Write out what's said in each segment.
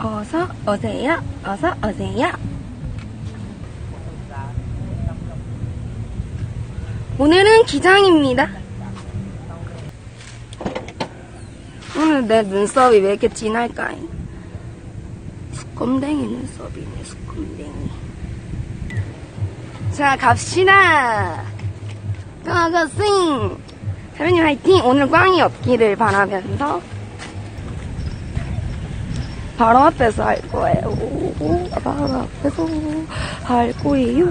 어서 오세요. 어서 오세요. 오늘은 기장입니다. 오늘 내 눈썹이 왜 이렇게 진할까? 수검댕이 눈썹이네, 수검댕이. 자, 갑시다. 고고싱! 사장님 화이팅! 오늘 꽝이 없기를 바라면서 바로 앞에서 할 거예요. 오, 바로 앞에서 할 거예요.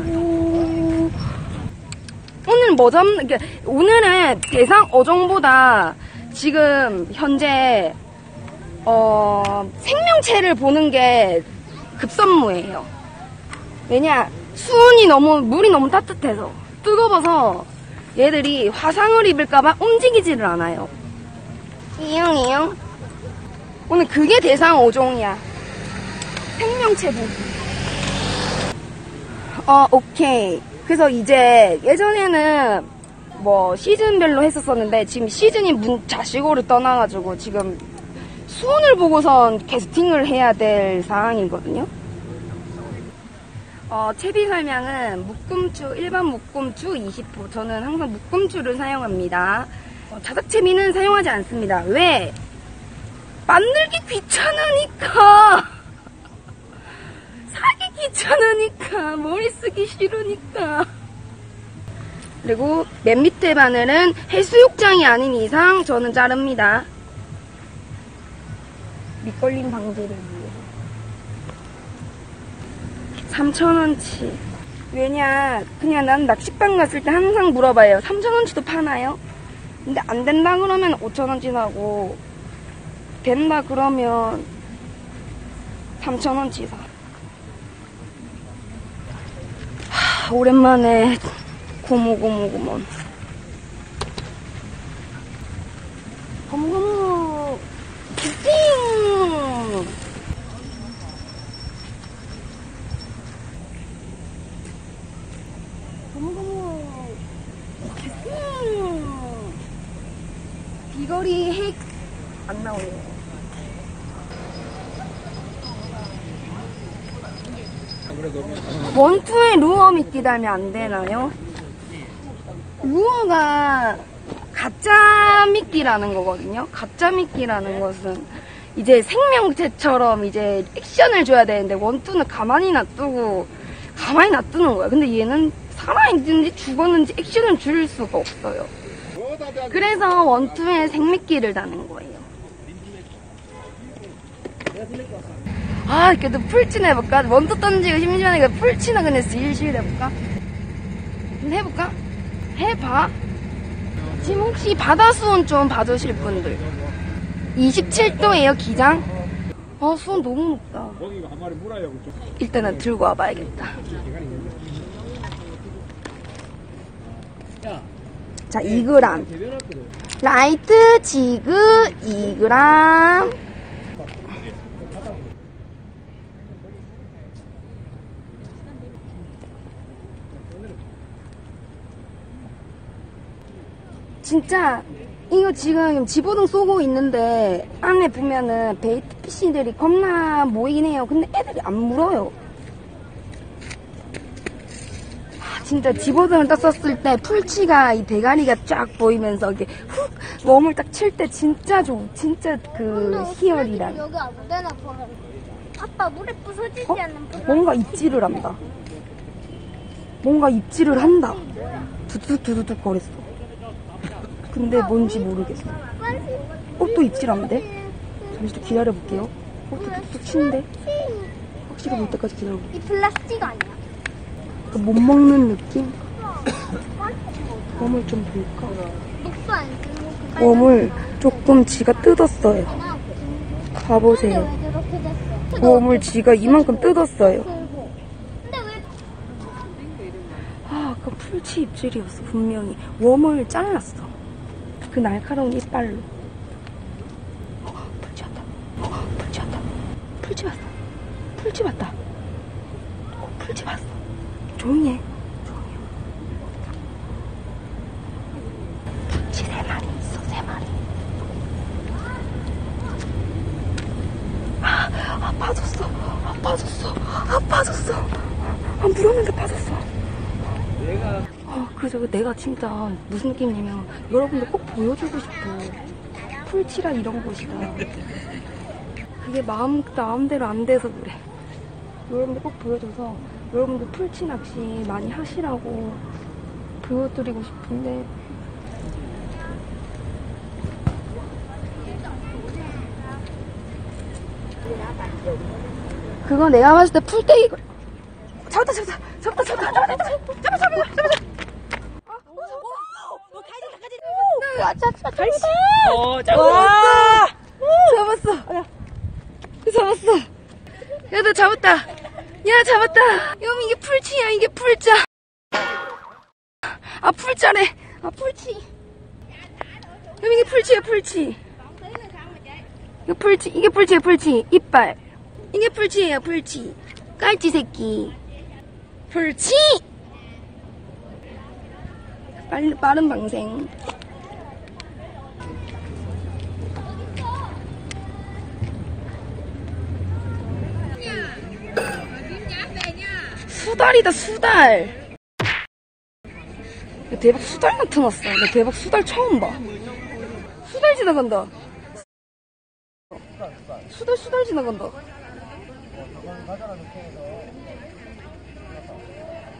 오늘 뭐 잡는, 게 오늘은 대상 어종보다 지금 현재, 어, 생명체를 보는 게 급선무예요. 왜냐, 수온이 너무, 물이 너무 따뜻해서, 뜨거워서 얘들이 화상을 입을까봐 움직이지를 않아요. 이용 이용. 오늘 그게 대상 어종이야. 생명체 보기. 어, 오케이. 그래서 이제 예전에는 뭐 시즌별로 했었었는데 지금 시즌이 문 자식으로 떠나가지고 지금 수온을 보고선 캐스팅을 해야 될 상황이거든요. 어, 채비 설명은 묶음주, 일반 묶음주 20호. 저는 항상 묶음주를 사용합니다. 어, 자석 채비는 사용하지 않습니다. 왜? 만들기 귀찮으니까! 사기 귀찮으니까! 머리 쓰기 싫으니까! 그리고 맨 밑에 바늘은 해수욕장이 아닌 이상 저는 자릅니다. 밑걸림 방지를 위해. 3,000원치. 왜냐, 그냥 난 낚시방 갔을 때 항상 물어봐요. 3,000원치도 파나요? 근데 안 된다 그러면 5,000원치 사고, 된다 그러면 3,000원치 사. 하, 오랜만에 고모고모고모. 고모고모. 띵! 고모고모. 띵! 비거리 핵 안 나오네요. 원투에 루어 달면 안 되나요? 루어가 가짜 미끼라는 거거든요. 가짜 미끼라는 것은 이제 생명체처럼 이제 액션을 줘야 되는데 원투는 가만히 놔두고 가만히 놔두는 거야. 근데 얘는 살아있는지 죽었는지 액션을 줄 수가 없어요. 그래서 원투에 생미끼를 다는 거예요. 아, 그래도 풀친 해볼까? 원투 던지고 심심하니까 풀치나 그냥 슬슬 해볼까? 한번 해볼까? 해봐. 지금 혹시 바다 수온 좀 봐주실 분들. 27도예요, 기장. 아, 수온 너무 높다. 일단은 들고 와봐야겠다. 야, 자, 2g. 대변했거든. 라이트 지그 2g. 진짜 이거 지금 집어등 쏘고 있는데 안에 보면은 베이트 피쉬들이 겁나 모이긴 해요. 근데 애들이 안 물어요. 아, 진짜 집어등을 딱 썼을 때 풀치가 이 대가리가 쫙 보이면서 이게 훅 웜을 딱 칠 때 진짜 좋 진짜 그 희열이란 여기 아무 데나 버려. 아빠 물에 부서지지 어? 않는 불. 뭔가 입질을 한다 뭔가 입질을 한다 두둑두둑 거렸어 근데 뭔지 모르겠어 어 또 입질하는데 잠시 또 기다려볼게요 어 툭툭툭 치는데 확실히 볼 때까지 기다려볼게요 이 플라스틱 아니야? 그못 먹는 느낌? 웜을 좀 볼까? 웜을 조금 지가 뜯었어요 봐보세요 됐어? 웜을 지가 이만큼 뜯었어요 아, 아까 풀치 입질이었어, 분명히. 웜을 잘랐어. 그 날카로운 이빨로. 어, 풀치 왔다. 어, 풀치 왔다. 풀치 왔어. 풀치 왔다. 어, 풀치 왔어. 조용히 해. 내가 진짜 무슨 느낌이냐면 여러분들 꼭 보여주고 싶어. 풀치라 이런 곳이다. 그게 마음, 마음대로 안 돼서 그래. 여러분들 꼭 보여줘서 여러분들 풀치 낚시 많이 하시라고 보여드리고 싶은데 그거 내가 봤을 때 풀떼기 걸- 잡았다 잡았다 잡았다 잡았다 잡았다 잡았다 잡았다 잡았다 잡았다 아, 잡았다 잡았다 어, 잡았어 잡았어. 잡았어. 야 너 잡았다. 야 잡았다. 여미 이게 풀치야 이게 풀자. 아 풀자래 아 풀치. 여미 이게 풀치야 풀치. 이거 풀치 이게 풀치야 풀치. 이빨. 이게 풀치예요 풀치. 깔치 새끼. 풀치! 빨리 빠른 방생 수달이다 수달. 야, 대박 수달 나타났어. 나 대박 수달 처음 봐. 수달 지나간다. 수달 수달 지나간다.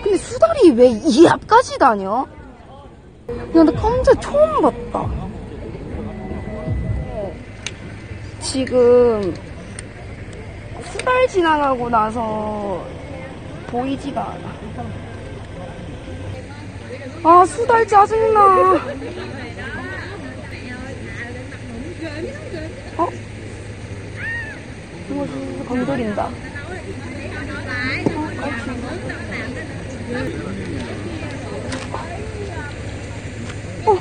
근데 수달이 왜 이 앞까지 다녀? 야, 근데 검자 처음 봤다. 지금 수달 지나가고 나서 보이지가 않아. 아, 수달 짜증나. 어? 이거 건드린다. 어, 깔치. 어,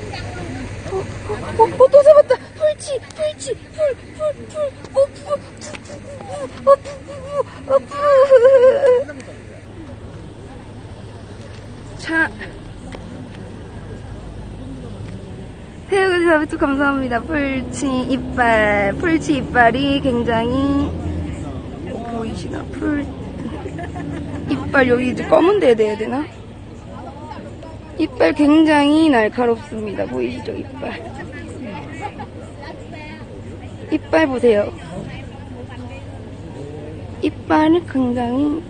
어, 어, 또 잡았다. 풀치, 풀치, 풀, 풀, 풀, 어, 푸, 푸, 푸, 푸, 어, 푸, 푸, 어, 푸. 자. 사비투 감사합니다. 풀치 이빨, 풀치 이빨이 굉장히 어, 보이시나? 풀 이빨 여기 이제 검은 데에 대야 되나? 이빨 굉장히 날카롭습니다. 보이시죠? 이빨. 이빨 보세요. 이빨이 굉장히.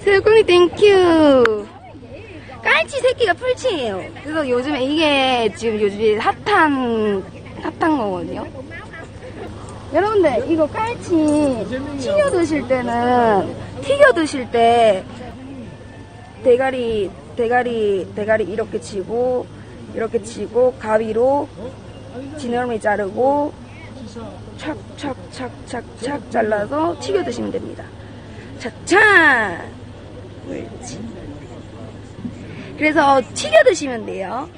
새우콩이 땡큐! 깔치 새끼가 풀치예요. 그래서 요즘에 이게 지금 요즘에 핫한, 핫한 거거든요. 여러분들, 이거 깔치 튀겨 드실 때는, 튀겨 드실 때, 대가리, 대가리, 대가리 이렇게 치고, 이렇게 치고, 가위로 지느러미 자르고, 착착착착착 잘라서 튀겨 드시면 됩니다. 착착! 옳지. 그래서 튀겨 드시면 돼요.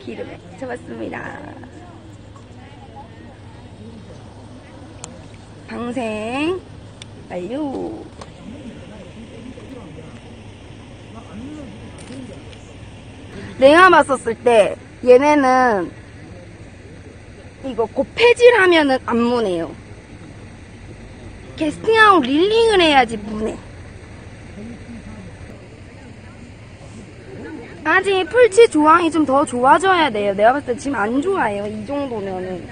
기름에. 잡았습니다. 방생 완료. 내가 봤었을 때 얘네는 이거 고패질 하면은 안 무네요. 캐스팅하고 릴링을 해야지 무네. 아직 풀치 조항이 좀 더 좋아져야 돼요. 내가 봤을 때 지금 안 좋아해요. 이 정도면은.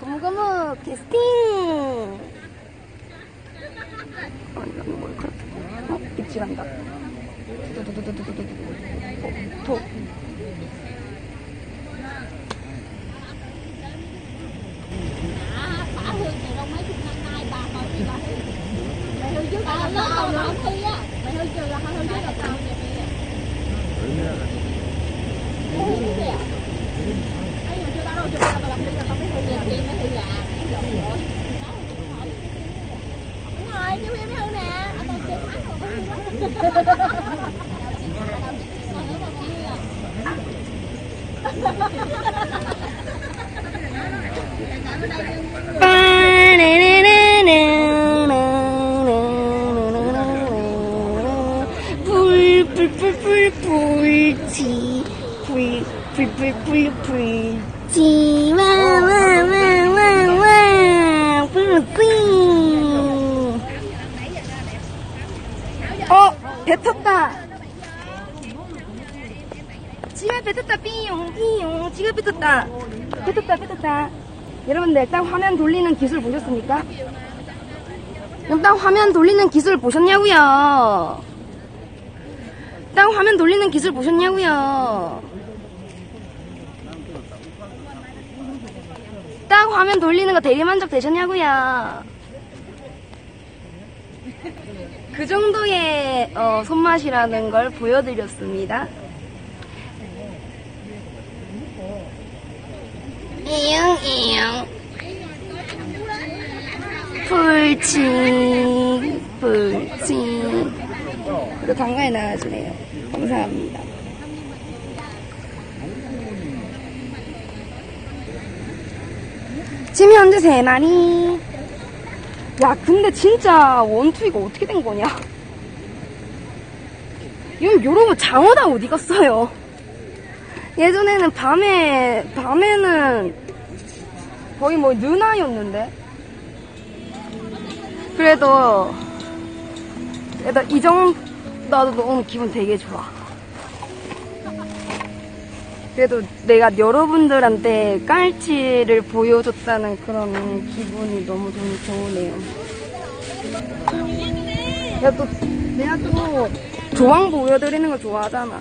고무고무 캐스팅! 어, 뭘 그렇게. 어, 입질한다. 두두두두두두두. 어, 톡. Mày hơi chưa là hơi chưa là tao nè недолгое. 불지 불 불불불 불지 와와와와와 불지 어 뱉었다. 지가 뱉었다 삐용 삐용. 지가 뱉었다. 뱉었다 뱉었다. 여러분들 일단 화면 돌리는 기술 보셨습니까? 일단 화면 돌리는 기술 보셨냐고요? 일단 화면 돌리는 기술 보셨냐고요? 딱 화면 돌리는 거 대리 만족 되셨냐고요? 그 정도의 어, 손맛이라는 걸 보여드렸습니다. 이응 이응 풀칭 풀칭 그리고 강가에 나와주네요. 감사합니다. 지금 현재 세 마리. 야, 근데 진짜 원투 이거 어떻게 된 거냐? 이건 여러분 장어다 어디 갔어요? 예전에는 밤에 밤에는 거의 뭐 누나였는데 그래도 그래도 이 정도 나도 너무 기분 되게 좋아. 그래도 내가 여러분들한테 깔치를 보여줬다는 그런 기분이 너무 좀 좋으네요. 내가 또, 내가 또 조망 보여드리는 거 좋아하잖아.